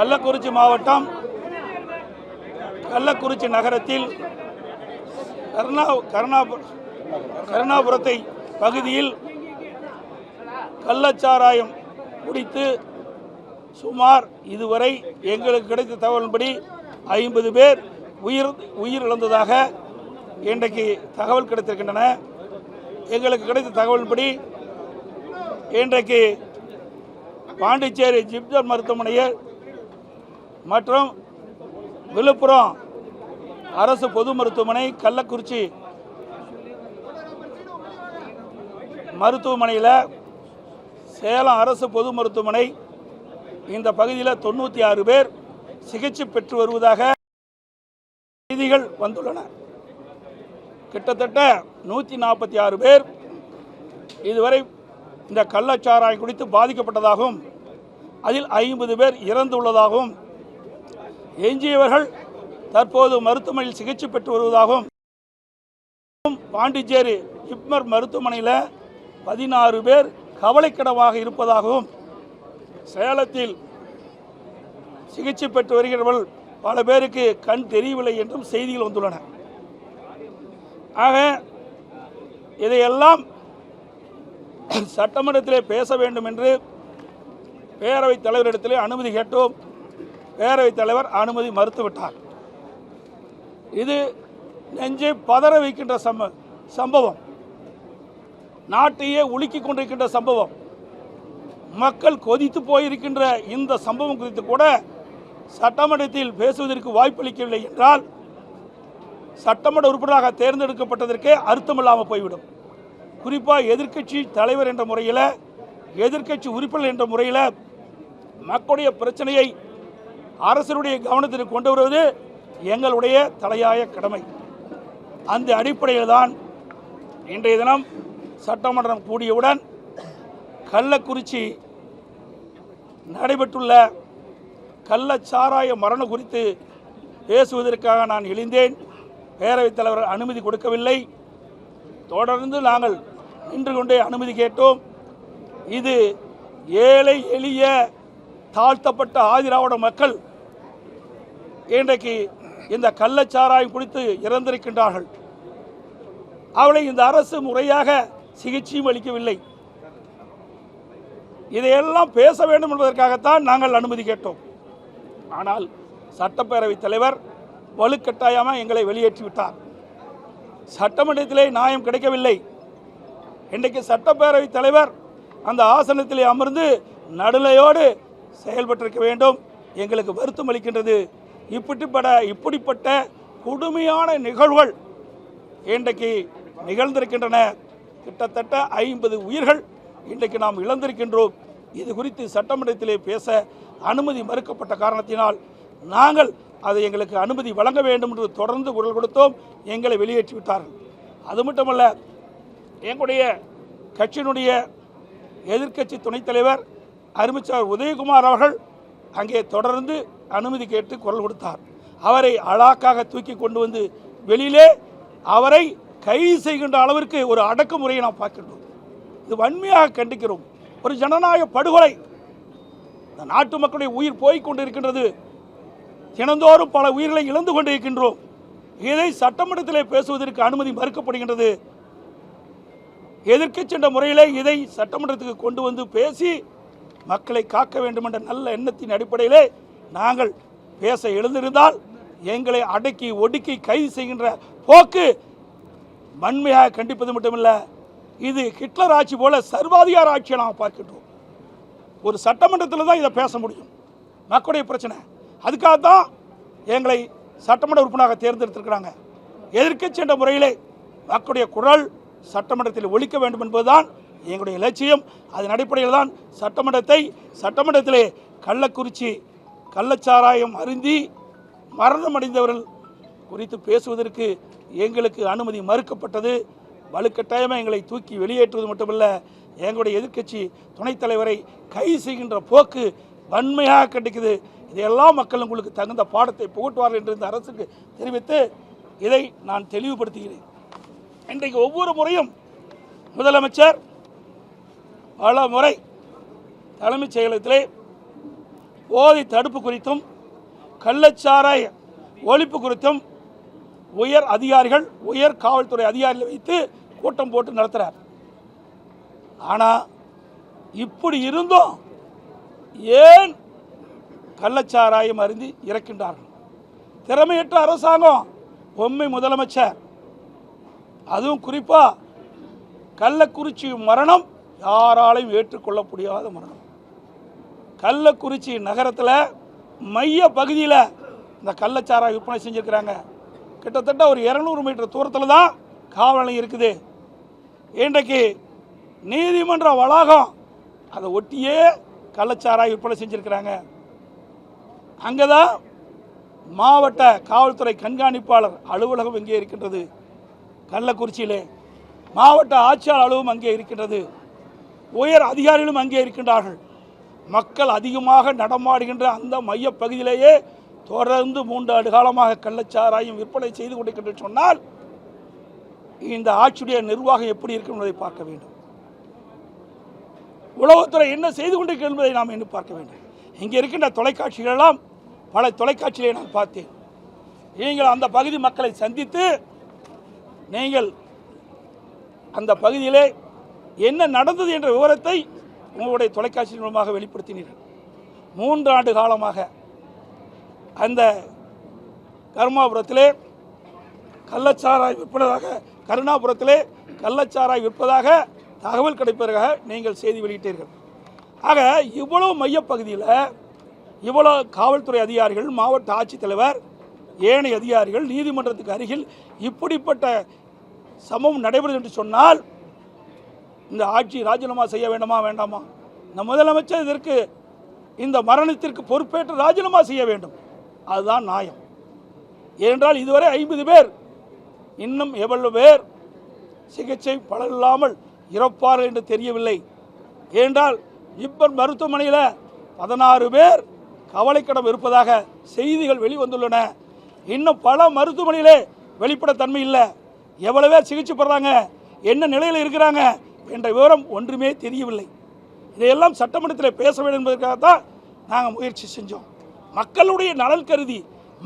கள்ளக்குறிச்சி மாவட்டம் கள்ளக்குறிச்சி நகரத்தில் கருணா கருணாபுரம் கருணாபுரத்தை பகுதியில் கள்ளச்சாராயம் குடித்து சுமார் இதுவரை எங்களுக்கு கிடைத்த தகவலின்படி ஐம்பது பேர் உயிர் உயிர் இழந்ததாக இன்றைக்கு தகவல் கிடைத்திருக்கின்றன. எங்களுக்கு கிடைத்த தகவலின்படி இன்றைக்கு பாண்டிச்சேரி ஜிப்ஜர் மருத்துவமனையில் மற்றும் விழுப்புரம் அரசு பொது மருத்துவமனை கள்ளக்குறிச்சி மருத்துவமனையில் சேலம் அரசு பொது மருத்துவமனை இந்த பகுதியில் தொண்ணூற்றி ஆறு பேர் சிகிச்சை பெற்று வருவதாக செய்திகள் வந்துள்ளன. கிட்டத்தட்ட நூற்றி நாற்பத்தி ஆறு பேர் இதுவரை இந்த கள்ளச்சாராயம் குடித்து பாதிக்கப்பட்டதாகவும் அதில் ஐம்பது பேர் இறந்துள்ளதாகவும் எஞ்சியவர்கள் தற்போது மருத்துவமனையில் சிகிச்சை பெற்று வருவதாகவும் பாண்டிச்சேரி ஜிப்மர் மருத்துவமனையில் பதினாறு பேர் கவலைக்கிடமாக இருப்பதாகவும் சேலத்தில் சிகிச்சை பெற்று வருகிறவர்கள் பல பேருக்கு கண் தெரியவில்லை என்றும் செய்திகள் வந்துள்ளன. ஆக இதையெல்லாம் சட்டமன்றத்திலே பேச வேண்டும் என்று பேரவைத் தலைவரிடத்திலே அனுமதி கேட்டோம். பேரவைத் தலைவர் அனுமதி மறுத்துவிட்டார். இது நெஞ்சை பதற வைக்கின்ற சம்ப சம்பவம். நாட்டையே உலுக்கிக் கொண்டிருக்கின்ற சம்பவம். மக்கள் கொதித்து போயிருக்கின்ற இந்த சம்பவம் குறித்து கூட சட்டமன்றத்தில் பேசுவதற்கு வாய்ப்பளிக்கவில்லை என்றால் சட்டமன்ற உறுப்பினராக தேர்ந்தெடுக்கப்பட்டதற்கே அர்த்தமில்லாமல் போய்விடும். குறிப்பாக எதிர்க்கட்சி தலைவர் என்ற முறையில் எதிர்க்கட்சி உறுப்பினர் என்ற முறையில் மக்களுடைய பிரச்சனையை அரசனுடைய கவனத்திற்கு கொண்டு வருவது எங்களுடைய தலையாய கடமை. அந்த அடிப்படையில் தான் இன்றைய தினம் சட்டமன்றம் கூடியவுடன் கள்ளக்குறிச்சி நடைபெற்றுள்ள கள்ளச்சாராய மரணம் குறித்து பேசுவதற்காக நான் எழுந்தேன். பேரவைத் தலைவர் அனுமதி கொடுக்கவில்லை. தொடர்ந்து நாங்கள் நின்று கொண்டே அனுமதி கேட்டோம். இது ஏழை எளிய தாழ்த்தப்பட்ட ஆதிராவிட மக்கள் இன்றைக்கு இந்த கள்ளச்சாராயம் குடித்து இறந்திருக்கின்றார்கள். அவளை இந்த அரசு முறையாக சிகிச்சையும் அளிக்கவில்லை. இதையெல்லாம் பேச வேண்டும் என்பதற்காகத்தான் நாங்கள் அனுமதி கேட்டோம். ஆனால் சட்டப்பேரவைத் தலைவர் வலுக்கட்டாயமாக எங்களை வெளியேற்றி விட்டார். சட்டமன்றத்திலே நியாயம் கிடைக்கவில்லை. இன்றைக்கு சட்டப்பேரவைத் தலைவர் அந்த ஆசனத்திலே அமர்ந்து நடுநிலையோடு செயல்பட்டிருக்க வேண்டும். எங்களுக்கு வருத்தம் அளிக்கின்றது. இப்படிப்பட இப்படிப்பட்ட கொடுமையான நிகழ்வுகள் இன்றைக்கு நிகழ்ந்திருக்கின்றன. கிட்டத்தட்ட ஐம்பது உயிர்கள் இன்றைக்கு நாம் இழந்திருக்கின்றோம். இது குறித்து சட்டமன்றத்திலே பேச அனுமதி மறுக்கப்பட்ட காரணத்தினால் நாங்கள் அதை எங்களுக்கு அனுமதி வழங்க வேண்டும் என்று தொடர்ந்து குரல் கொடுத்தோம். எங்களை வெளியேற்றி விட்டார்கள். அது மட்டுமல்ல எங்களுடைய கட்சியினுடைய எதிர்க்கட்சி துணைத் தலைவர் அருமைச்சார் உதயகுமார் அவர்கள் அங்கே தொடர்ந்து அனுமதி கேட்டு குரல் கொடுத்தார். அவரை அழாக்காக தூக்கி கொண்டு வந்து வெளியிலே அவரை கைது செய்கின்ற அளவிற்கு ஒரு அடக்குமுறையை நாம் பார்க்கின்றோம். இது வன்மையாக கண்டிக்கிறோம். ஒரு ஜனநாயக படுகொலை. இந்த நாட்டு மக்களுடைய உயிர் போய்க் இருக்கின்றது தினந்தோறும் பல உயிர்களை இழந்து கொண்டிருக்கின்றோம். இதை சட்டமன்றத்திலே பேசுவதற்கு அனுமதி மறுக்கப்படுகின்றது. எதிர்க்க சென்ற முறையிலே இதை சட்டமன்றத்துக்கு கொண்டு வந்து பேசி மக்களை காக்க வேண்டும் என்ற நல்ல எண்ணத்தின் அடிப்படையிலே நாங்கள் பேச எழுந்திருந்தால் எங்களை அடக்கி ஒடுக்கி கைது செய்கின்ற போக்கு வன்மையாக கண்டிப்பது மட்டுமில்லை இது ஹிட்லர் ஆட்சி போல சர்வாதிகார ஆட்சியை நாம் பார்க்கின்றோம். ஒரு சட்டமன்றத்தில் தான் இதை பேச முடியும். மக்களுடைய பிரச்சனை. அதுக்காக தான் எங்களை சட்டமன்ற உறுப்பினராக தேர்ந்தெடுத்திருக்கிறாங்க. எதிர்க்கட்சி என்ற முறையிலே மக்களுடைய குரல் சட்டமன்றத்தில் ஒழிக்க வேண்டும் என்பதுதான் எங்களுடைய லட்சியம். அதன் அடிப்படையில் தான் சட்டமன்றத்தை சட்டமன்றத்திலே கள்ளக்குறிச்சி கள்ளச்சாராயம் அருந்தி மரணம் அடைந்தவர்கள் குறித்து பேசுவதற்கு எங்களுக்கு அனுமதி மறுக்கப்பட்டது. வலுக்கட்டாயமாக எங்களை தூக்கி வெளியேற்றுவது மட்டுமல்ல எங்களுடைய எதிர்க்கட்சி துணைத் தலைவரை கைது செய்கின்ற போக்கு வன்மையாக கண்டிக்குது. இதையெல்லாம் மக்கள் உங்களுக்கு தகுந்த பாடத்தை புகட்டுவார்கள் என்று இந்த அரசுக்கு தெரிவித்து இதை நான் தெளிவுபடுத்துகிறேன். இன்றைக்கு ஒவ்வொரு முறையும் முதலமைச்சர் பல முறை தலைமைச் செயலகத்திலே போதை தடுப்பு குறித்தும் கள்ளச்சாராய ஒழிப்பு குறித்தும் உயர் அதிகாரிகள் உயர் காவல்துறை அதிகாரிகள் வைத்து கூட்டம் போட்டு நடத்துகிறார் ஆனால் இப்படி இருந்தும் ஏன் கள்ளச்சாராயம் அருந்தி இறக்கின்றார்கள்? திறமையற்ற அரசாங்கம் பொம்மை முதலமைச்சர். அதுவும் குறிப்பாக கள்ளக்குறிச்சி மரணம் யாராலையும் ஏற்றுக்கொள்ள முடியாத மரணம். கள்ளக்குறிச்சி நகரத்தில் மைய பகுதியில் இந்த கள்ளச்சாரா விற்பனை செஞ்சுருக்கிறாங்க. கிட்டத்தட்ட ஒரு இரநூறு மீட்டர் தூரத்தில் தான் காவல் நிலையம் இருக்குது. இன்றைக்கு நீதிமன்ற வளாகம் அதை ஒட்டியே கள்ளச்சாரா விற்பனை செஞ்சுருக்கிறாங்க. அங்கே தான் மாவட்ட காவல்துறை கண்காணிப்பாளர் அலுவலகம் இங்கே இருக்கின்றது. கள்ளக்குறிச்சியிலே மாவட்ட ஆட்சியாளர் அலுவலகம் அங்கே இருக்கின்றது. உயர் அதிகாரிகளும் அங்கே இருக்கின்றார்கள். மக்கள் அதிகமாக நடமாடுகின்ற அந்த மையப்பகுதியிலேயே தொடர்ந்து மூன்று ஆண்டு காலமாக கள்ளச்சாராயம் விற்பனை செய்து கொண்டிருக்கின்ற சொன்னால் இந்த ஆட்சியுடைய நிர்வாகம் எப்படி இருக்கும் என்பதை பார்க்க வேண்டும். உளவுத்துறை என்ன செய்து கொண்டிருக்கிறது என்பதை நாம் இன்னும் பார்க்க வேண்டும். இங்கே இருக்கின்ற தொலைக்காட்சிகளெல்லாம் பல தொலைக்காட்சிகளை நான் பார்த்தேன். நீங்கள் அந்த பகுதி மக்களை சந்தித்து நீங்கள் அந்த பகுதியிலே என்ன நடந்தது என்ற விவரத்தை உங்களுடைய தொலைக்காட்சி மூலமாக வெளிப்படுத்தினீர்கள். மூன்று ஆண்டு காலமாக அந்த கருமாபுரத்திலே கள்ளச்சாராய் விற்பதாக கருணாபுரத்திலே கள்ளச்சாராய் விற்பதாக தகவல் கிடைப்பதாக நீங்கள் செய்தி வெளியிட்டீர்கள். ஆக இவ்வளோ மையப்பகுதியில் இவ்வளோ காவல்துறை அதிகாரிகள் மாவட்ட ஆட்சித்தலைவர் ஏனைய அதிகாரிகள் நீதிமன்றத்துக்கு அருகில் இப்படிப்பட்ட சமம் நடைபெறுது என்று சொன்னால் இந்த ஆட்சி ராஜினாமா செய்ய வேண்டுமா வேண்டாமா? இந்த முதலமைச்சர் இதற்கு இந்த மரணத்திற்கு பொறுப்பேற்று ராஜினாமா செய்ய வேண்டும். அதுதான் நியாயம். ஏனென்றால் இதுவரை ஐம்பது பேர் இன்னும் எவ்வளவு பேர் சிகிச்சை பலனில்லாமல் இறப்பார்கள் என்று தெரியவில்லை. ஏனென்றால் இப்போ மருத்துவமனையில் பதினாறு பேர் கவலைக்கிடம் இருப்பதாக செய்திகள் வெளிவந்துள்ளன. இன்னும் பல மருத்துவமனையிலே வெளிப்படைத்தன்மை இல்லை. எவ்வளவே பேர் சிகிச்சை பெறாங்க? என்ன நிலையில் இருக்கிறாங்க? என்ற விவரம் ஒன்றுமே தெரியவில்லை. இதையெல்லாம் சட்டமன்றத்தில் பேச வேண்டும் என்பதற்காக தான் நாங்கள் முயற்சி செஞ்சோம். மக்களுடைய நலன் கருதி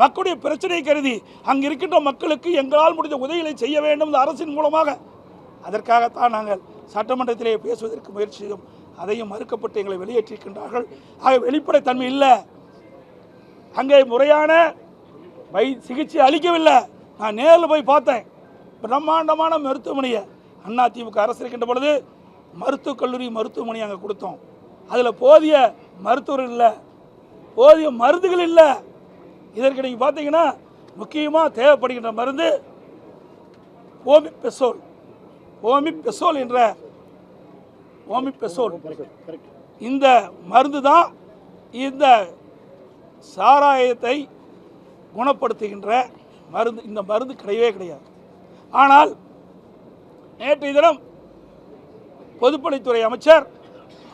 மக்களுடைய பிரச்சனை கருதி அங்கே இருக்கின்ற மக்களுக்கு எங்களால் முடிந்த உதவிகளை செய்ய வேண்டும் இந்த அரசின் மூலமாக அதற்காகத்தான் நாங்கள் சட்டமன்றத்திலே பேசுவதற்கு முயற்சி செய்தோம். அதையும் மறுக்கப்பட்டு எங்களை வெளியேற்றிருக்கின்றார்கள் ஆக வெளிப்படைத்தன்மை இல்லை. அங்கே முறையான வை சிகிச்சை அளிக்கவில்லை. நான் நேரில் போய் பார்த்தேன். பிரம்மாண்டமான மருத்துவமனையை அண்ணா திமுக அரசு இருக்கின்ற பொழுது மருத்துவக் கல்லூரி மருத்துவமனை அங்கே கொடுத்தோம். அதில் போதிய மருத்துவர்கள் இல்லை. போதிய மருந்துகள் இல்லை. இதற்கு நீங்கள் பார்த்தீங்கன்னா முக்கியமாக தேவைப்படுகின்ற மருந்து ஓமி பெசோல் ஓமி பெசோல் என்ற ஓமி பெசோல் இந்த மருந்து தான் இந்த சாராயத்தை குணப்படுத்துகின்ற மருந்து இந்த மருந்து கிடையவே கிடையாது. ஆனால் நேற்றைய தினம் பொதுப்பணித்துறை அமைச்சர்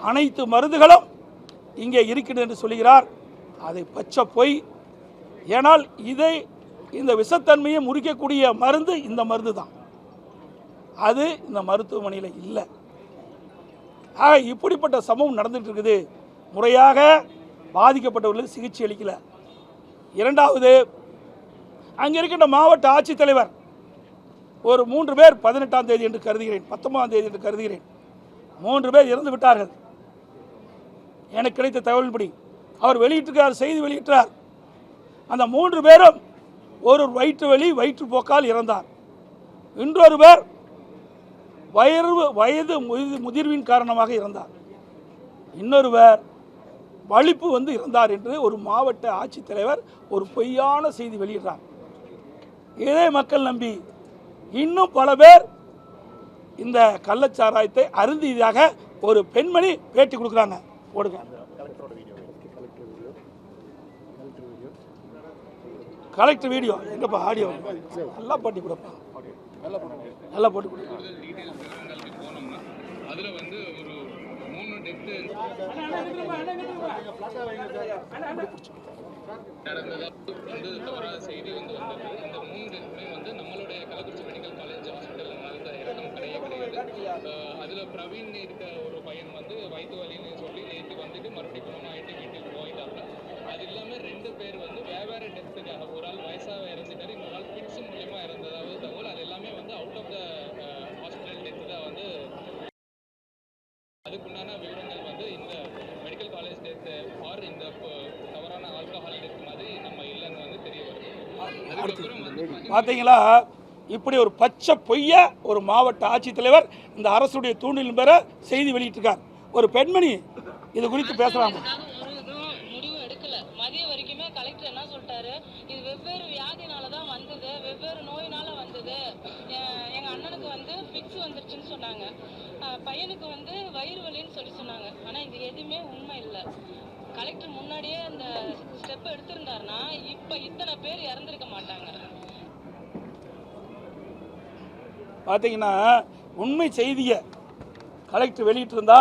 அனைத்து மருந்துகளும் இங்கே இருக்கிறது என்று சொல்கிறார் அதை பச்சை பொய். ஏனால் இதை இந்த விஷத்தன்மையை முறிக்கக்கூடிய மருந்து இந்த மருந்து தான் அது இந்த மருத்துவமனையில் இல்லை. ஆக இப்படிப்பட்ட சம்பவம் நடந்துட்டு இருக்குது முறையாக பாதிக்கப்பட்டவர்களுக்கு சிகிச்சை அளிக்கல. இரண்டாவது அங்கே இருக்கின்ற மாவட்ட ஆட்சித்தலைவர் ஒரு மூன்று பேர் பதினெட்டாம் தேதி என்று கருதுகிறேன் பத்தொன்பதாம் தேதி என்று கருதுகிறேன். மூன்று பேர் இறந்து விட்டார்கள். எனக்கு கிடைத்த தகவல்படி அவர் வெளியிட்டிருக்கிறார் செய்தி வெளியிட்டார். அந்த மூன்று பேரும் ஒரு வயிற்று வலி வயிற்றுப்போக்கால் இறந்தார். இன்னொரு பேர் வயது வயது முதிர்வின் காரணமாக இறந்தார். இன்னொருவர் வலிப்பு வந்து இறந்தார் என்று ஒரு மாவட்ட ஆட்சித்தலைவர் ஒரு பொய்யான செய்தி வெளியிடுறார். இதே மக்கள் நம்பி இன்னும் பல பேர் இந்த கள்ளச்சாராயத்தை அருந்தியதாக ஒரு பெண்மணி பேட்டி கொடுக்குறாங்க போடுங்க கலெக்டர் வீடியோ எங்கப்பா ஆடியோ நல்லா பாட்டி கொடுப்பா நல்லா போட்டு கொடுப்பா வந்து ஒரு மூணு நடந்ததா வந்து தவறான செய்தி வந்து வந்தது இந்த மூணு டெத்துமே வந்து நம்மளுடைய கள்ளக்குறிச்சி மெடிக்கல் காலேஜ் ஹாஸ்பிட்டல்ல நடந்த இறக்கம் கிடையவே கிடையாது அஹ் அதுல பிரவீன் இருக்க ஒரு பையன் வந்து வயிற்று வலின்னு சொல்லி நேற்று வந்துட்டு மறுபடியும் குணமாயிட்டு வீட்டுக்கு போயிட்டாங்க வேற டெத்துக்காக ஒரு ஆள் வயசாக இறந்துட்டாரு இன்னொரு ஆள் ஃபிட்ஸ் மூலியமா இறந்ததாவது தகவல். அது எல்லாமே வந்து out of the hospital death தான் வந்து அதுக்குண்டான விவரங்கள் வந்து இந்த மெடிக்கல் காலேஜ் டெத்து ஆர் இந்த ப- தவறான ஆல்கஹால் டெத் மாதிரி நம்ம இல்லைன்னு வந்து தெரிய வருது. அதுக்கப்புறம் வந்து பார்த்தீங்களா இப்படி ஒரு பச்சை பொய்ய ஒரு மாவட்ட ஆட்சித்தலைவர் இந்த அரசுடைய தூண்டில் பெற செய்தி வெளியிட்டிருக்கார். ஒரு பெண்மணி இது குறித்து பேசுகிறாங்க அதுக்காக ஒரு முடிவும் எடுக்கல. மதியம் வரைக்குமே கலெக்டர் என்ன சொல்லிட்டாரு? இது வெவ்வேறு வியாதினால தான் வந்தது வெவ்வேறு நோயினால வந்தது. எ- எங்க அண்ணனுக்கு வந்து ஃபிக்ஸ் வந்துருச்சுன்னு சொன்னாங்க. பையனுக்கு வந்து வயிறு வலின்னு சொல்லி சொன்னாங்க. ஆனா இது எதுவுமே உண்மை இல்லை. கலெக்டர் முன்னாடியே அந்த ஸ்டெப் எடுத்திருந்தாருன்னா இப்ப இத்தனை பேர் இறந்துருக்க மாட்டாங்க. பார்த்தீங்கன்னா உண்மை செய்தியை கலெக்டர் வெளியிட்டிருந்தா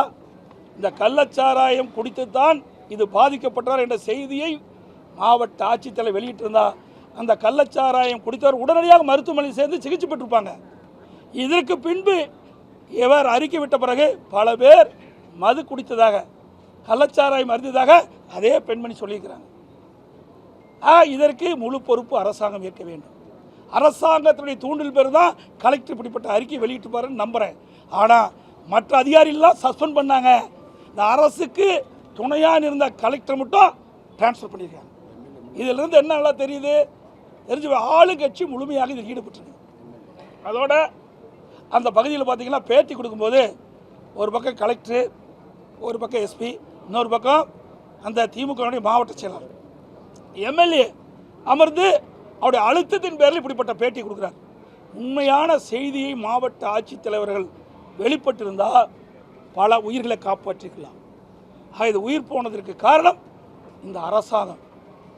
இந்த கள்ளச்சாராயம் குடித்து தான் இது பாதிக்கப்பட்டார் என்ற செய்தியை மாவட்ட ஆட்சித்தலை வெளியிட்டிருந்தா அந்த கள்ளச்சாராயம் குடித்தவர் உடனடியாக மருத்துவமனையில் சேர்ந்து சிகிச்சை பெற்றிருப்பாங்க. இதற்கு பின்பு இவர் அறிக்கை விட்ட பிறகு பல பேர் மது குடித்ததாக கள்ளச்சாராயம் அருந்ததாக அதே பெண்மணி சொல்லியிருக்கிறாங்க. இதற்கு முழு பொறுப்பு அரசாங்கம் ஏற்க வேண்டும். அரசாங்கத்தினுடைய தூண்டில் பேர் தான் கலெக்டர் இப்படிப்பட்ட அறிக்கை வெளியிட்டுப்பாருன்னு நம்புகிறேன் ஆனால் மற்ற அதிகாரிகள்லாம் சஸ்பெண்ட் பண்ணாங்க. இந்த அரசுக்கு துணையாக இருந்த கலெக்டர் மட்டும் ட்ரான்ஸ்ஃபர் பண்ணியிருக்காங்க. இதிலிருந்து என்ன நல்லா தெரியுது? தெரிஞ்சு ஆளுங்கட்சி முழுமையாக இதில் ஈடுபட்டுருக்கு. அதோட அந்த பகுதியில் பார்த்தீங்கன்னா பேட்டி கொடுக்கும்போது ஒரு பக்கம் கலெக்டர் ஒரு பக்கம் எஸ்பி இன்னொரு பக்கம் அந்த திமுகவுடைய மாவட்ட செயலாளர். எம்எல்ஏ அமர்ந்து அவருடைய அழுத்தத்தின் பேரில் இப்படிப்பட்ட பேட்டி கொடுக்குறார். உண்மையான செய்தியை மாவட்ட ஆட்சித்தலைவர்கள் வெளிப்பட்டிருந்தால் பல உயிர்களை காப்பாற்றிக்கலாம். ஆக இது உயிர் போனதற்கு காரணம் இந்த அரசாங்கம்.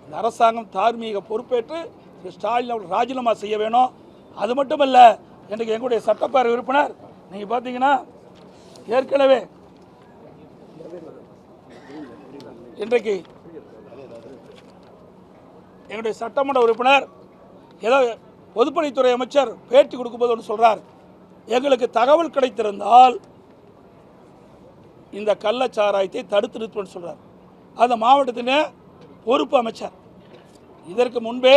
இந்த அரசாங்கம் தார்மீக பொறுப்பேற்று திரு ஸ்டாலின் அவர்கள் ராஜினாமா செய்ய வேணும். அது மட்டும் இல்லை இன்றைக்கு எங்களுடைய சட்டப்பேரவை உறுப்பினர் நீங்கள் பார்த்தீங்கன்னா ஏற்கனவே இன்றைக்கு எங்களுடைய சட்டமன்ற உறுப்பினர் ஏதோ பொதுப்பணித்துறை அமைச்சர் பேட்டி கொடுக்கும்போது ஒன்று சொல்கிறார் எங்களுக்கு தகவல் கிடைத்திருந்தால் இந்த கள்ளச்சாராயத்தை தடுத்து நிறுத்துவோம்னு சொல்கிறார் அந்த மாவட்டத்தின் பொறுப்பு அமைச்சர். இதற்கு முன்பே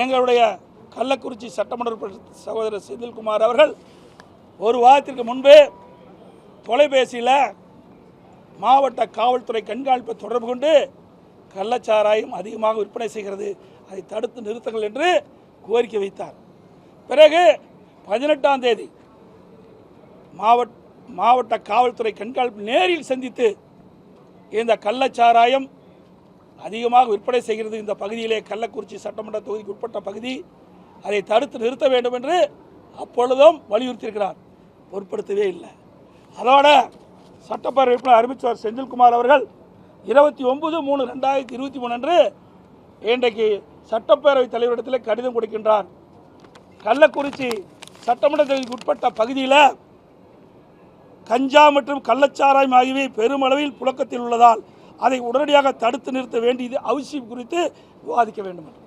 எங்களுடைய கள்ளக்குறிச்சி சட்டமன்ற உறுப்பினர் சகோதரர் செந்தில்குமார் அவர்கள் ஒரு வாரத்திற்கு முன்பே தொலைபேசியில் மாவட்ட காவல்துறை கண்காணிப்பை தொடர்பு கொண்டு கள்ளச்சாராயம் அதிகமாக விற்பனை செய்கிறது. அதை தடுத்து நிறுத்துங்கள் என்று கோரிக்கை வைத்தார். பிறகு பதினெட்டாம் தேதி மாவட்ட மாவட்ட காவல்துறை கண்காணிப்பு நேரில் சந்தித்து இந்த கள்ளச்சாராயம் அதிகமாக விற்பனை செய்கிறது. இந்த பகுதியிலே கள்ளக்குறிச்சி சட்டமன்ற தொகுதிக்கு உட்பட்ட பகுதி அதை தடுத்து நிறுத்த வேண்டும் என்று அப்பொழுதும் வலியுறுத்தியிருக்கிறார். பொருட்படுத்தவே இல்லை. அதோட சட்டப்பேரவை உறுப்பினர் அறிவிச்சவர் செந்தில்குமார் அவர்கள் இருபத்தி ஒன்பது மூணு ரெண்டாயிரத்தி இருபத்தி மூணு அன்று இன்றைக்கு சட்டப்பேரவைத் தலைவரிடத்தில் கடிதம் கொடுக்கின்றார். கள்ளக்குறிச்சி சட்டமன்ற தொகுதிக்கு உட்பட்ட பகுதியில் கஞ்சா மற்றும் கள்ளச்சாராயம் ஆகியவை பெருமளவில் புழக்கத்தில் உள்ளதால் அதை உடனடியாக தடுத்து நிறுத்த வேண்டியது அவசியம் குறித்து விவாதிக்க வேண்டும் என்று.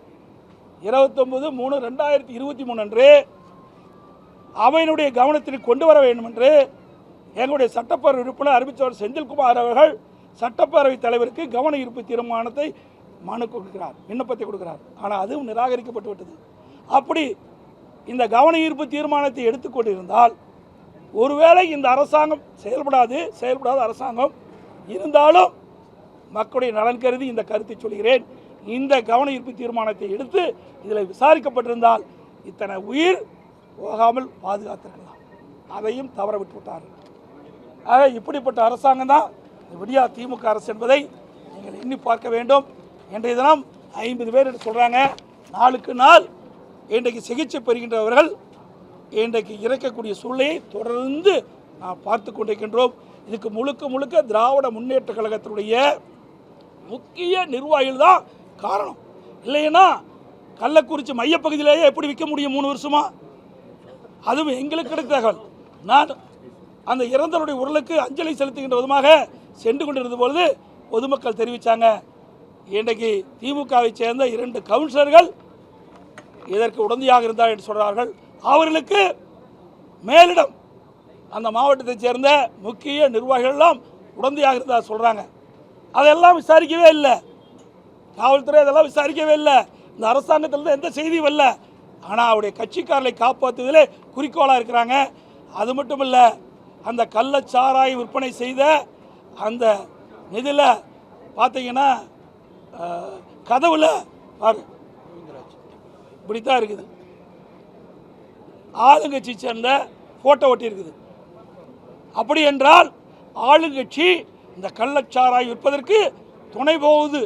இருபத்தொன்பது மூணு ரெண்டாயிரத்தி இருபத்தி மூணு அன்று அவையினுடைய கவனத்திற்கு கொண்டு வர வேண்டும் என்று எங்களுடைய சட்டப்பேரவை உறுப்பினர் அறிவித்தவர் செந்தில்குமார் அவர்கள் சட்டப்பேரவைத் தலைவருக்கு கவன ஈர்ப்பு தீர்மானத்தை மனு கொடுக்கிறார் விண்ணப்பத்தை கொடுக்கிறார். ஆனால் அதுவும் நிராகரிக்கப்பட்டு விட்டது. அப்படி இந்த கவன ஈர்ப்பு தீர்மானத்தை எடுத்துக்கொண்டிருந்தால் ஒருவேளை இந்த அரசாங்கம் செயல்படாது செயல்படாத அரசாங்கம் இருந்தாலும் மக்களுடைய நலன் கருதி இந்த கருத்தை சொல்கிறேன். இந்த கவன ஈர்ப்பு தீர்மானத்தை எடுத்து இதில் விசாரிக்கப்பட்டிருந்தால் இத்தனை உயிர் போகாமல் பாதுகாத்திருக்கலாம். அதையும் தவற விட்டு விட்டார்கள் ஆக இப்படிப்பட்ட அரசாங்கம் தான் விடியா திமுக அரசு என்பதை நீங்கள் எண்ணி பார்க்க வேண்டும். இன்றைய தினம் ஐம்பது பேர் என்று சொல்கிறாங்க நாளுக்கு நாள் இன்றைக்கு சிகிச்சை பெறுகின்றவர்கள் இன்றைக்கு இறக்கக்கூடிய சூழ்நிலையை தொடர்ந்து நாம் பார்த்து கொண்டிருக்கின்றோம். இதுக்கு முழுக்க முழுக்க திராவிட முன்னேற்ற கழகத்தினுடைய முக்கிய நிர்வாகிகள் தான் காரணம். இல்லைன்னா கள்ளக்குறிச்சி மையப்பகுதியிலேயே எப்படி விற்க முடியும் மூணு வருஷமா? அதுவும் எங்களுக்கு கிடைத்த தகவல். நான் அந்த இறந்தவருடைய உடலுக்கு அஞ்சலி செலுத்துகின்ற விதமாக சென்று கொண்டிருந்த பொழுது பொதுமக்கள் தெரிவித்தாங்க இன்றைக்கு திமுகவை சேர்ந்த இரண்டு கவுன்சிலர்கள் இதற்கு உடந்தையாக இருந்தார் என்று சொல்கிறார்கள் அவர்களுக்கு மேலிடம் அந்த மாவட்டத்தைச் சேர்ந்த முக்கிய நிர்வாகிகள்லாம் உடந்தையாக இருந்தார் சொல்கிறாங்க அதெல்லாம் விசாரிக்கவே இல்லை. காவல்துறை அதெல்லாம் விசாரிக்கவே இல்லை. இந்த அரசாங்கத்திலிருந்து எந்த செய்தியும் வரல. ஆனால் அவருடைய கட்சிக்காரர்களை காப்பாற்றுவதிலே குறிக்கோளாக இருக்கிறாங்க. அது மட்டும் இல்லை அந்த கள்ளச்சாராயம் விற்பனை செய்த அந்த நிதியில் பார்த்தீங்கன்னா கதவில் கதவுல பாரு. இப்படித்தான் இருக்குது. ஆளுங்கட்சி சேர்ந்த ஃபோட்டோ ஒட்டி இருக்குது அப்படி என்றால் ஆளுங்கட்சி இந்த கள்ளச்சாராய் விற்பதற்கு துணை போகுது.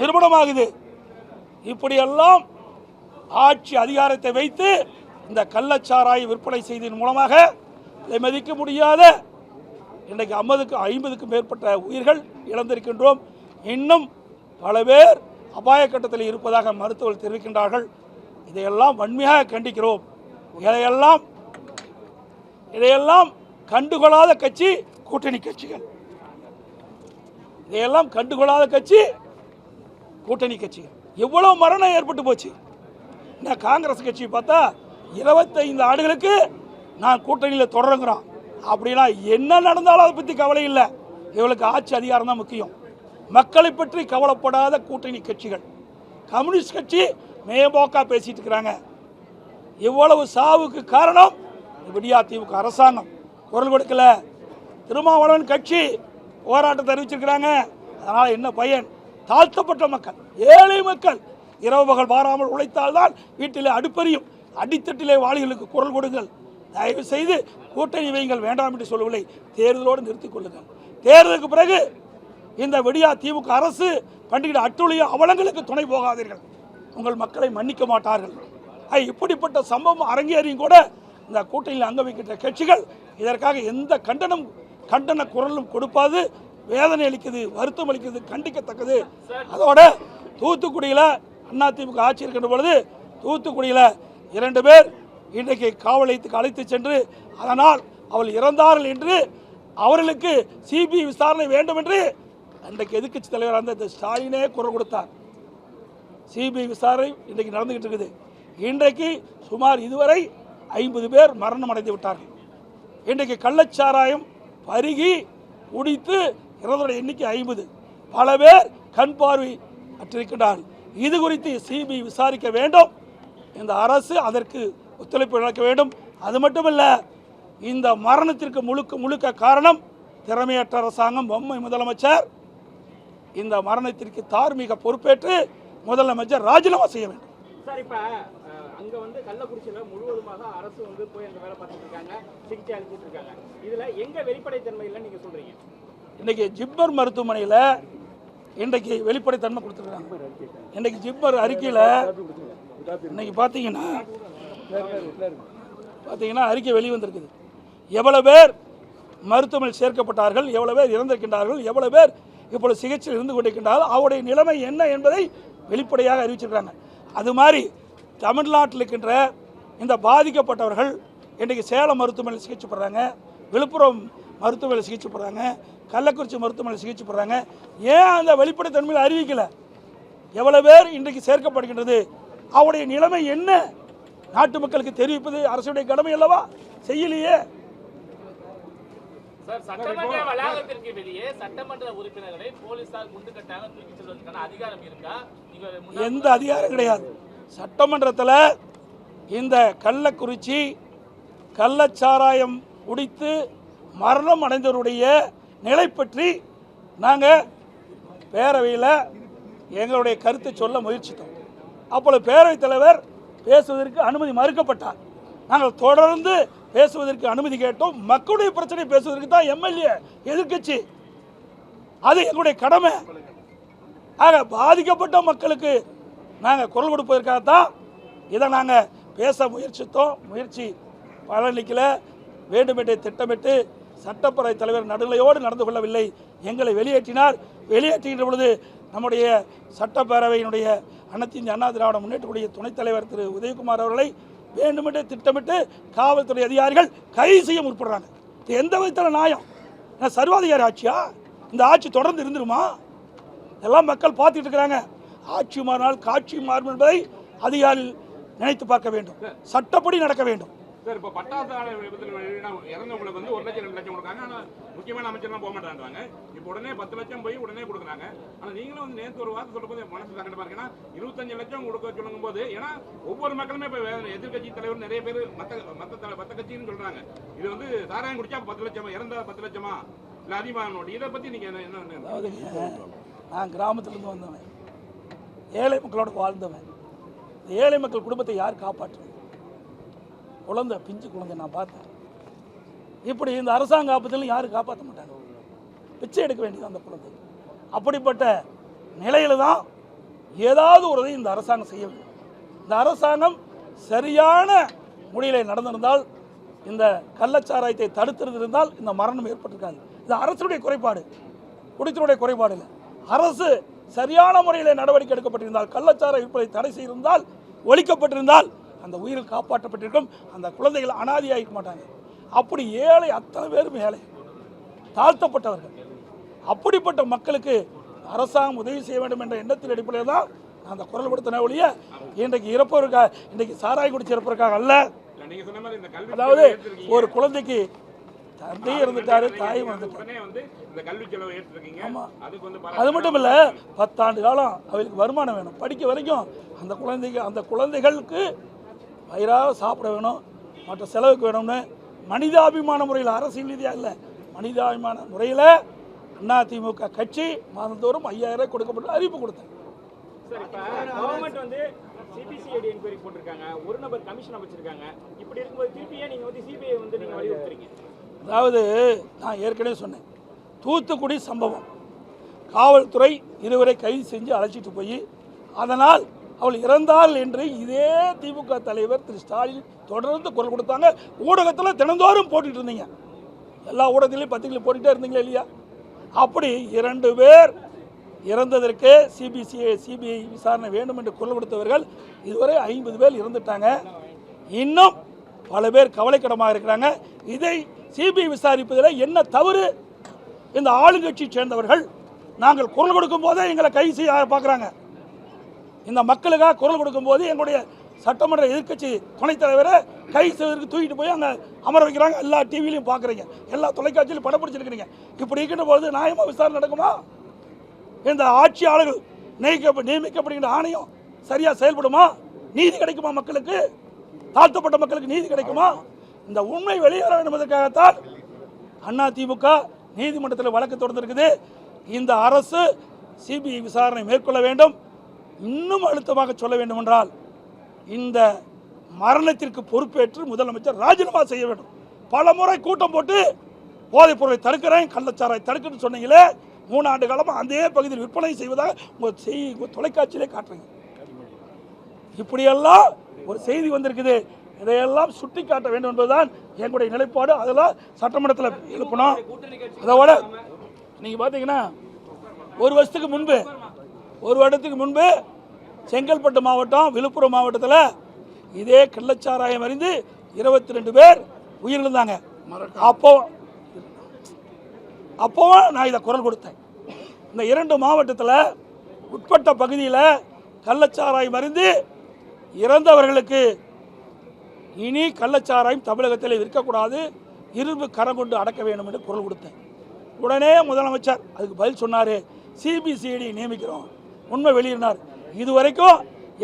நிறுவனமாகுது இப்படியெல்லாம் ஆட்சி அதிகாரத்தை வைத்து இந்த கள்ளச்சாராய் விற்பனை செய்ததன் மூலமாக மதிக்க முடியாத இன்றைக்கு ஐம்பதுக்கு ஐம்பதுக்கும் மேற்பட்ட உயிர்கள் இழந்திருக்கின்றோம். இன்னும் பல பேர் அபாய கட்டத்தில் இருப்பதாக மருத்துவர்கள் தெரிவிக்கின்றார்கள். இதையெல்லாம் வன்மையாக கண்டிக்கிறோம். இதையெல்லாம் இதையெல்லாம் கண்டுகொள்ளாத கட்சி கூட்டணி கட்சிகள். இதையெல்லாம் கண்டுகொள்ளாத கட்சி கூட்டணி கட்சிகள். எவ்வளோ மரணம் ஏற்பட்டு போச்சு? இந்த காங்கிரஸ் கட்சி பார்த்தா இருபத்தைந்து ஆண்டுகளுக்கு நான் கூட்டணியில் தொடருங்கிறான் அப்படின்னா என்ன நடந்தாலும் அதை பற்றி கவலை இல்லை. இவளுக்கு ஆட்சி அதிகாரம் தான் முக்கியம். மக்களை பற்றி கவலைப்படாத கூட்டணி கட்சிகள். கம்யூனிஸ்ட் கட்சி மேம்போக்காக பேசிட்டு இருக்கிறாங்க. இவ்வளவு சாவுக்கு காரணம் விடியா திமுக அரசாங்கம். குரல் கொடுக்கல. திருமாவளவன் கட்சி போராட்டத்தை அறிவிச்சிருக்கிறாங்க. அதனால் என்ன பயன்? தாழ்த்தப்பட்ட மக்கள் ஏழை மக்கள் இரவு பகல் பாராமல் உழைத்தால்தான் வீட்டிலே அடுப்பறியும். அடித்தட்டிலே வாளிகளுக்கு குரல் கொடுங்கள். தயவு செய்து கூட்டணி வைங்கள் வேண்டாம் என்று சொல்லவில்லை. தேர்தலோடு நிறுத்திக் கொள்ளுங்கள். தேர்தலுக்கு பிறகு இந்த விடியா திமுக அரசு பண்டிகை அட்டுழிய அவலங்களுக்கு துணை போகாதீர்கள். உங்கள் மக்களை மன்னிக்க மாட்டார்கள். இப்படிப்பட்ட சம்பவம் அரங்கேறியும் கூட இந்த கூட்டணியில் அங்க வைக்கின்ற கட்சிகள் இதற்காக எந்த கண்டனம் கண்டன குரலும் கொடுப்பாது வேதனை அளிக்குது வருத்தம் அளிக்குது கண்டிக்கத்தக்கது. அதோட தூத்துக்குடியில் அதிமுக ஆட்சி இருக்கின்ற பொழுது தூத்துக்குடியில் இரண்டு பேர் இன்றைக்கு காவல் நிலையத்துக்கு அழைத்து சென்று அதனால் அவள் இறந்தார்கள் என்று அவர்களுக்கு சிபிஐ விசாரணை வேண்டும் என்று அன்றைக்கு எதிர்க்கட்சி தலைவர் அந்த ஸ்டாலினே குரல் கொடுத்தார். சிபிஐ விசாரணை இன்றைக்கு நடந்துகிட்டு இருக்குது. இன்றைக்கு சுமார் இதுவரை ஐம்பது பேர் மரணம் அடைந்து விட்டார்கள். இன்றைக்கு கள்ளச்சாராயம் பருகி குடித்து இறந்தோட எண்ணிக்கை ஐம்பது. பல பேர் கண் பார்வை அற்றிருக்கிறார்கள் இது குறித்து சிபிஐ விசாரிக்க வேண்டும். இந்த அரசு அதற்கு ஒத்துழைப்பு வழங்க வேண்டும். அது மட்டுமல்ல இந்த மரணத்திற்கு முழுக்க முழுக்க காரணம் திறமையற்ற அரசாங்கம் பொம்மை முதலமைச்சர். இந்த மரணத்திற்கு தார்மீக பொறுப்பேற்று முதலமைச்சர் ராஜினாமா செய்ய வேண்டும். சார் இப்ப அங்க வந்து கள்ளக்குறிச்சியில முழுவதுமாக அரசு வந்து போய் அங்க வேலை பார்த்துட்டு இருக்காங்க சிகிச்சை அளிச்சிட்டு இருக்காங்க. இதுல எங்க வெளிப்படைத்தன்மை இல்லைன்னு நீங்க சொல்றீங்க? இன்றைக்கி ஜிப்மர் மருத்துவமனையில் இன்றைக்கு வெளிப்படைத்தன்மை கொடுத்துருக்காங்க. இன்றைக்கு ஜிப்மர் அறிக்கையில் இன்னைக்கு பார்த்தீங்கன்னா பார்த்தீங்கன்னா அறிக்கை வெளிவந்திருக்குது எவ்வளோ பேர் மருத்துவமனையில் சேர்க்கப்பட்டார்கள் எவ்வளோ பேர் இறந்திருக்கின்றார்கள் எவ்வளோ பேர் இப்பொழுது சிகிச்சையில் இருந்து கொண்டிருக்கின்றார்கள் அவருடைய நிலைமை என்ன என்பதை வெளிப்படையாக அறிவிச்சிருக்காங்க அது மாதிரி தமிழ்நாட்டில் இருக்கின்ற இந்த பாதிக்கப்பட்டவர்கள் இன்றைக்கு சேலம் மருத்துவமனையில் சிகிச்சை பெறாங்க விழுப்புரம் மருத்துவமனையில் சிகிச்சை பெறாங்க கள்ளக்குறிச்சி மருத்துவமனையில் சிகிச்சை பெறாங்க. ஏன் அந்த வெளிப்படைத்தன்மையில் அறிவிக்கலை? எவ்வளோ பேர் இன்றைக்கு சேர்க்கப்படுகின்றது? அவருடைய நிலைமை என்ன? நாட்டு மக்களுக்கு தெரிவிப்பது அரசுடைய கடமை அல்லவா? செய்யலையே. சார் சட்டமன்ற வளாகத்திற்கு வெளியே சட்டமன்ற உறுப்பினர்களை போலீசார் குண்டு கட்டாக தூக்கி செல்வதற்கான அதிகாரம் இருக்கா? நீங்க முன்னாள் எந்த அதிகாரம் கிடையாது. சட்டமன்றத்தில் இந்த கள்ளக்குறிச்சி கள்ளச்சாராயம் குடித்து மரணம் அடைந்தவருடைய நிலை பற்றி நாங்கள் பேரவையில் எங்களுடைய கருத்தை சொல்ல முயற்சித்தோம். அப்பொழுது பேரவைத் தலைவர் பேசுவதற்கு அனுமதி மறுக்கப்பட்டார். நாங்கள் தொடர்ந்து பேசுவதற்கு அனுமதி கேட்டோம். மக்களுடைய பிரச்சனை பேசுவதற்கு தான் எம்எல்ஏ எதிர்கட்சி அது எங்களுடைய கடமை. ஆக பாதிக்கப்பட்ட மக்களுக்கு நாங்கள் குரல் கொடுப்பதற்காகத்தான் இதை நாங்கள் பேச முயற்சித்தோம். முயற்சி பலனளிக்கல. வேண்டுமென்றே திட்டமிட்டு சட்டப்பேரவை தலைவர் நடுநிலையோடு நடந்து கொள்ளவில்லை. எங்களை வெளியேற்றினார். வெளியேற்றுகின்ற பொழுது நம்முடைய சட்டப்பேரவையினுடைய அனைத்து இந்திய அண்ணா திராவிட முன்னேற்றக்கூடிய துணைத் தலைவர் திரு உதயகுமார் அவர்களை வேண்டுமென்றே திட்டமிட்டு காவல்துறை அதிகாரிகள் கைது செய்ய முற்படுறாங்க. இது எந்த விதத்தில் நியாயம்? சர்வாதிகார சர்வாதிகாரி ஆட்சியா? இந்த ஆட்சி தொடர்ந்து இருந்துருமா? எல்லாம் மக்கள் பார்த்துட்டு இருக்கிறாங்க. ஆட்சி மாறினால் காட்சி மாறும் என்பதை அதிகாரிகள் நினைத்து பார்க்க வேண்டும். சட்டப்படி நடக்க வேண்டும். சார் இப்போ பட்டாசு ஆலை விபத்தில் இறந்தவங்களுக்கு வந்து ஒரு லட்சம் ரெண்டு லட்சம் கொடுக்காங்க ஆனால் முக்கியமான அமைச்சர்லாம் போக மாட்டாங்க இப்போ உடனே பத்து லட்சம் போய் உடனே கொடுக்குறாங்க. ஆனால் நீங்களும் வந்து நேற்று ஒரு வார்த்தை சொல்லும்போது மனசு சங்கடமாக இருக்கு. ஏன்னா இருபத்தஞ்சு லட்சம் கொடுக்க சொல்லும் போது ஏன்னா ஒவ்வொரு மக்களுமே இப்போ எதிர்கட்சி தலைவர் நிறைய பேர் மற்ற மற்ற தலை- மற்ற கட்சின்னு சொல்கிறாங்க இது வந்து சாராயம் குடிச்சா பத்து லட்சமா இறந்தா பத்து லட்சமா? இல்லை அதிகமாக இதை பற்றி நீங்கள் என்ன என்ன நான் கிராமத்துலேருந்து வந்தவன். ஏழை மக்களோட வாழ்ந்தவன். ஏழை மக்கள் குடும்பத்தை யார் காப்பாற்றுவேன் குழந்தை பிஞ்சு குழந்தை நான் பார்த்தேன். இப்படி இந்த அரசாங்க ஆபத்திலும் யாரும் காப்பாற்ற மாட்டாங்க. பிச்சை எடுக்க வேண்டியது அந்த குழந்தை. அப்படிப்பட்ட நிலையில தான் ஏதாவது ஒரு இந்த அரசாங்கம் செய்ய வேண்டும். இந்த அரசாங்கம் சரியான முறையில் நடந்திருந்தால் இந்த கள்ளச்சாராயத்தை தடுத்திருந்திருந்தால் இந்த மரணம் ஏற்பட்டிருக்காது. இது அரசுடைய குறைபாடு. குடித்தனுடைய குறைபாடு இல்லை. அரசு சரியான முறையில் நடவடிக்கை எடுக்கப்பட்டிருந்தால் கள்ளச்சாராய விற்பனை தடை செய்திருந்தால் ஒழிக்கப்பட்டிருந்தால் அந்த உயிரில் காப்பாற்றப்பட்டிருக்கும் அந்த குழந்தைகள் அனாதியாகிக்க மாட்டாங்க. அப்படி ஏழை அத்தனை பேரும் ஏழை. தாழ்த்தப்பட்டவர்கள். அப்படிப்பட்ட மக்களுக்கு அரசாங்கம் உதவி செய்ய வேண்டும் என்ற எண்ணத்தின் அடிப்படையில் தான் நான் அந்த குரல் கொடுத்தன ஒழிய இன்றைக்கு இறப்பவருக்காக இன்றைக்கு சாராய் குடிச்சு இறப்பதற்காக அல்ல. அதாவது ஒரு குழந்தைக்கு தந்தை இருந்துட்டாரு தாயும் வந்துட்டாரு ஆமா. அது மட்டும் இல்லை பத்தாண்டு காலம் அவளுக்கு வருமானம் வேணும். படிக்க வரைக்கும் அந்த குழந்தைக்கு அந்த குழந்தைகளுக்கு வயிறார சாப்பிட வேணும். மற்ற செலவுக்கு வேணும்னு மனிதாபிமான முறையில் அரசியல் ரீதியாக இல்லை. மனிதாபிமான முறையில் அதிமுக கட்சி மாதந்தோறும் ஐயாயிரம் ரூபாய் கொடுக்கப்பட்டு அறிவிப்பு வந்து சிபிசிஐடி என்கொயரி போட்டிருக்காங்க. ஒரு நபர் கமிஷன் அமைச்சிருக்காங்க. இப்படி இருக்கும்போது வந்து சிபிஐ வந்து நீங்க வலியுறுத்துறீங்க? அதாவது நான் ஏற்கனவே சொன்னேன். தூத்துக்குடி சம்பவம். காவல்துறை இருவரை கைது செஞ்சு அழைச்சிட்டு போய் அதனால் அவள் இறந்தாள் என்று இதே திமுக தலைவர் திரு ஸ்டாலின் தொடர்ந்து குரல் கொடுத்தாங்க. ஊடகத்தில் தினந்தோறும் போட்டுட்டு இருந்தீங்க. எல்லா ஊடகத்திலையும் பத்திரிகையில் போட்டுகிட்டே இருந்தீங்களா இல்லையா? அப்படி இரண்டு பேர் இறந்ததற்கு சிபிசிஐ சிபிஐ விசாரணை வேண்டும் என்று குரல் கொடுத்தவர்கள் இதுவரை ஐம்பது பேர் இறந்துட்டாங்க. இன்னும் பல பேர் கவலைக்கிடமாக இருக்கிறாங்க. இதை சிபிஐ விசாரிப்பதில் என்ன தவறு? இந்த ஆளுங்கட்சியை சேர்ந்தவர்கள் நாங்கள் குரல் கொடுக்கும் போதே எங்களை கை செய்ய பார்க்குறாங்க. இந்த மக்களுக்காக குரல் கொடுக்கும்போது எங்களுடைய சட்டமன்ற எதிர்க்கட்சி துணைத் தலைவரை கை செய்வதற்கு தூக்கிட்டு போய் அங்கே அமர வைக்கிறாங்க. எல்லா டிவிலையும் பார்க்குறீங்க. எல்லா தொலைக்காட்சியிலும் படம் பிடிச்சிருக்கிறீங்க. இப்படி இருக்கின்ற பொழுது நியாயமாக விசாரணை நடக்குமா? இந்த ஆட்சியாளர்கள் நியமிக்க நியமிக்கப்படுகின்ற ஆணையம் சரியாக செயல்படுமா? நீதி கிடைக்குமா மக்களுக்கு? தாழ்த்தப்பட்ட மக்களுக்கு நீதி கிடைக்குமா? இந்த உண்மை வெளியேற என்பதற்காகத்தான் அண்ணா திமுக நீதிமன்றத்தில் வழக்கு தொடர்ந்திருக்குது. இந்த அரசு சிபிஐ விசாரணை மேற்கொள்ள வேண்டும். இன்னும் அழுத்தமாக சொல்ல வேண்டுமென்றால் இந்த மரணத்திற்கு பொறுப்பேற்று முதலமைச்சர் ராஜினாமா செய்ய வேண்டும். பல முறை கூட்டம் போட்டு போதைப் பொருளை தடுக்கிறேன் கள்ளச்சாராய் தடுக்கிறேன்னு சொன்னீங்களே மூணு ஆண்டு காலமாக அதே பகுதியில் விற்பனை செய்வதாக உங்கள் செய்தி உங்கள் தொலைக்காட்சியிலே காட்டுறீங்க. இப்படியெல்லாம் ஒரு செய்தி வந்திருக்குது. இதையெல்லாம் சுட்டி காட்ட வேண்டும் என்பதுதான் எங்களுடைய நிலைப்பாடு. அதெல்லாம் சட்டமன்றத்தில் எழுப்பணும். அதோட நீங்கள் பார்த்தீங்கன்னா ஒரு வருஷத்துக்கு முன்பு ஒரு வருடத்துக்கு முன்பு செங்கல்பட்டு மாவட்டம் விழுப்புரம் மாவட்டத்தில் இதே கள்ளச்சாராயம் அறிந்து இருபத்தி ரெண்டு பேர் உயிரிழந்தாங்க. அப்போ அப்போவும் நான் இதை குரல் கொடுத்தேன். இந்த இரண்டு மாவட்டத்தில் உட்பட்ட பகுதியில் கள்ளச்சாராயம் அறிந்து இறந்தவர்களுக்கு இனி கள்ளச்சாராயம் தமிழகத்தில் விற்கக்கூடாது. இரும்பு கரம் கொண்டு அடக்க வேண்டும் என்று குரல் கொடுத்தேன். உடனே முதலமைச்சர் அதுக்கு பதில் சொன்னார். சிபிசிஐடி நியமிக்கிறோம். உண்மை வெளியினார். இதுவரைக்கும்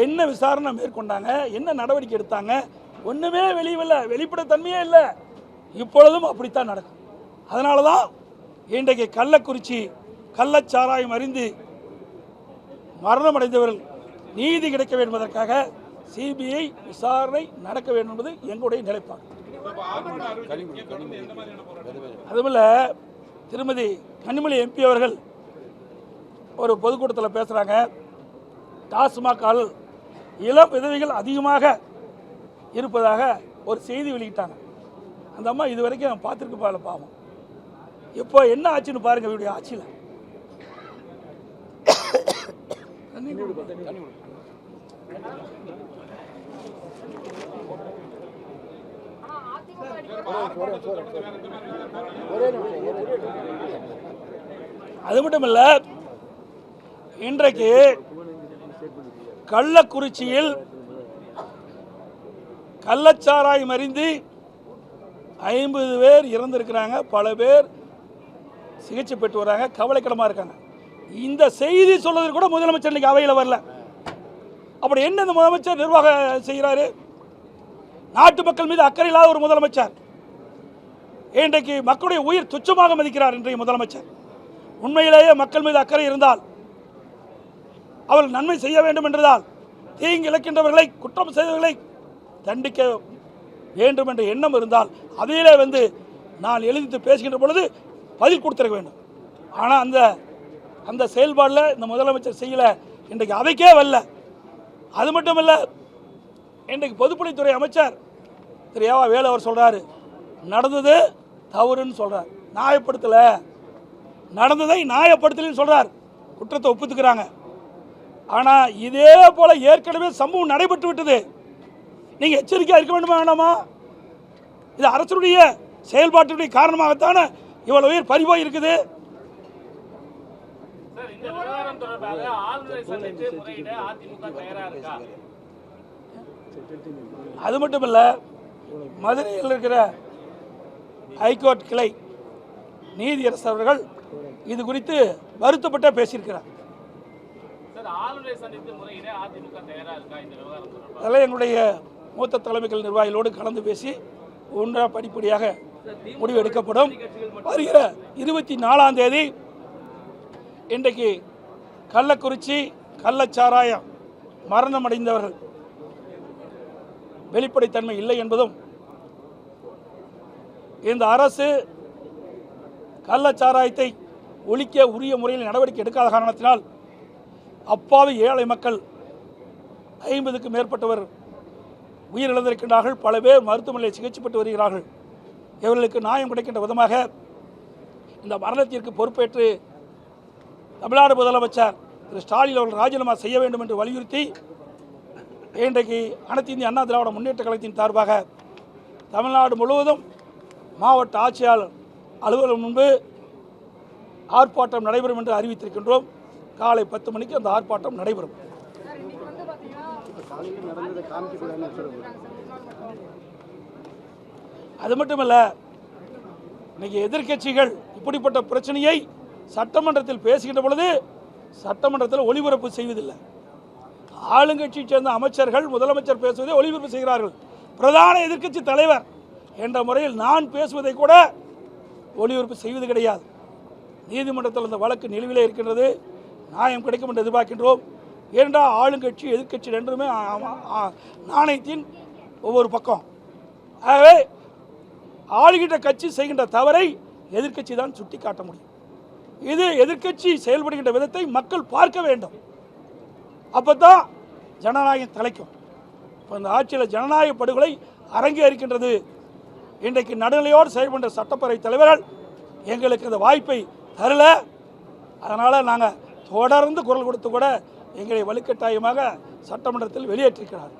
என்ன விசாரணை மேற்கொண்டாங்க என்ன நடவடிக்கை எடுத்தாங்க ஒன்றுமே வெளியில்லை வெளிப்படைத்தன்மையே இல்லை. இப்பொழுதும் அப்படித்தான் நடக்கும். அதனால தான் இன்றைக்கு கள்ளக்குறிச்சி கள்ளச்சாராயம் அறிந்து மரணமடைந்தவர்கள் நீதி கிடைக்க வேண்டும் என்பதற்காக சிபிஐ விசாரணை நடக்க வேண்டும் என்பது எங்களுடைய நிலைப்பாடு. அதுபோல் திருமதி கனிமொழி எம்பி அவர்கள் ஒரு பொதுக்கூட்டத்தில் பேசுகிறாங்க டாஸ்மாக் ஆள் இளம் விதவைகள் அதிகமாக இருப்பதாக ஒரு செய்தி வெளியிட்டாங்க. அந்த அம்மா இது வரைக்கும் பார்த்துருக்கு பால பாவம். இப்போ என்ன ஆச்சுன்னு பாருங்க இவருடைய ஆட்சியில். அது மட்டும் இல்லை இன்றைக்கு கள்ளக்குறிச்சியில் கள்ளச்சாராய் மறிந்து ஐம்பது பேர் இறந்திருக்கிறாங்க. பல பேர் சிகிச்சை பெற்று வராங்க. கவலைக்கிடமாக இருக்காங்க. இந்த செய்தி சொல்வதற்கு கூட முதலமைச்சர் இன்னைக்கு அவையில் வரல. அப்படி என்ன இந்த முதலமைச்சர் நிர்வாகம் செய்கிறாரு? நாட்டு மக்கள் மீது அக்கறை இல்லாத ஒரு முதலமைச்சர். இன்றைக்கு மக்களுடைய உயிர் துச்சமாக மதிக்கிறார் இன்றைய முதலமைச்சர். உண்மையிலேயே மக்கள் மீது அக்கறை இருந்தால் அவர்கள் நன்மை செய்ய வேண்டும் என்றதால் தீங்கு இழக்கின்றவர்களை குற்றம் செய்தவர்களை தண்டிக்க வேண்டும் என்ற எண்ணம் இருந்தால் அதையிலே வந்து நான் எழுதித்து பேசுகின்ற பொழுது பதில் கொடுத்திருக்க வேண்டும். ஆனால் அந்த அந்த செயல்பாடில் இந்த முதலமைச்சர் செய்யலை. இன்றைக்கு அவைக்கே வரல. அது மட்டும் இல்லை இன்றைக்கு பொதுப்பணித்துறை அமைச்சர் திரு ஏவா வேலு அவர் சொல்கிறாரு நடந்தது தவறுன்னு சொல்கிறார் நியாயப்படுத்தலை. நடந்ததை நியாயப்படுத்தலைன்னு சொல்கிறார் குற்றத்தை ஒப்புத்துக்கிறாங்க. ஆனால் இதே போல் ஏற்கனவே சம்பவம் நடைபெற்று விட்டது. நீங்கள் எச்சரிக்கையாக இருக்க வேண்டுமா வேண்டாமா? இது அரசுடைய செயல்பாட்டுடைய காரணமாகத்தானே இவ்வளவு உயிர் பறிபோய் இருக்குது. அது மட்டும் இல்லை மதுரையில் இருக்கிற ஹைகோர்ட் கிளை நீதியரசர் அவர்கள் இது குறித்து வருத்தப்பட்டே பேசியிருக்கிறார். அதெல்லாம் எங்களுடைய மூத்த தலைமைகள் நிர்வாகிகளோடு கலந்து பேசி ஒன்றா படிப்படியாக முடிவு எடுக்கப்படும். வருகிற இருபத்தி நாலாம் தேதி இன்றைக்கு கள்ளக்குறிச்சி கள்ளச்சாராயம் மரணம் அடைந்தவர்கள். வெளிப்படைத்தன்மை இல்லை என்பதும் இந்த அரசு கள்ளச்சாராயத்தை ஒழிக்க உரிய முறையில் நடவடிக்கை எடுக்காத காரணத்தினால் அப்பாவி ஏழை மக்கள் ஐம்பதுக்கு மேற்பட்டவர் உயிரிழந்திருக்கின்றார்கள். பல பேர் மருத்துவமனையில் சிகிச்சை பெற்று வருகிறார்கள். இவர்களுக்கு நியாயம் கிடைக்கின்ற விதமாக இந்த மரணத்திற்கு பொறுப்பேற்று தமிழ்நாடு முதலமைச்சர் திரு ஸ்டாலின் அவர்கள் ராஜினாமா செய்ய வேண்டும் என்று வலியுறுத்தி இன்றைக்கு அனைத்து இந்திய அண்ணா திராவிட முன்னேற்ற கழகத்தின் சார்பாக தமிழ்நாடு முழுவதும் மாவட்ட ஆட்சியாளர் அலுவலகம் முன்பு ஆர்ப்பாட்டம் நடைபெறும் என்று அறிவித்திருக்கின்றோம். காலை பத்து மணிக்கு அந்த ஆர்ப்பாட்டம் நடைபெறும். அது மட்டுமல்ல இன்னைக்கு எதிர்க்கட்சிகள் இப்படிப்பட்ட பிரச்சனையை சட்டமன்றத்தில் பேசுகின்ற பொழுது சட்டமன்றத்தில் ஒளிபரப்பு செய்வதில்லை. ஆளுங்கட்சியை சேர்ந்த அமைச்சர்கள் முதலமைச்சர் பேசுவதை ஒளிபரப்பு செய்கிறார்கள். பிரதான எதிர்க்கட்சி தலைவர் என்ற முறையில் நான் பேசுவதை கூட ஒளிபரப்பு செய்வது கிடையாது. நீதிமன்றத்தில் அந்த வழக்கு நிலுவிலே இருக்கின்றது. நியாயம் கிடைக்கும் என்று எதிர்பார்க்கின்றோம். ஏனென்றால் ஆளுங்கட்சி எதிர்க்கட்சி ரெண்டுமே நாணயத்தின் ஒவ்வொரு பக்கம். ஆகவே ஆளுகின்ற கட்சி செய்கின்ற தவறை எதிர்க்கட்சி தான் சுட்டி காட்ட முடியும். இது எதிர்க்கட்சி செயல்படுகின்ற விதத்தை மக்கள் பார்க்க வேண்டும். அப்போ தான் ஜனநாயகம் தலைக்கும். இப்போ இந்த ஆட்சியில் ஜனநாயக படுகொலை அரங்கேறுகின்றது இன்றைக்கு நடுநிலையோடு செயல்படுற சட்டப்பேரவை தலைவர்கள் எங்களுக்கு இந்த வாய்ப்பை தரல. அதனால் நாங்கள் தொடர்ந்து குரல் கொடுத்து கூட எங்களை வலுக்கட்டாயமாக சட்டமன்றத்தில் வெளியேற்றிருக்கிறார்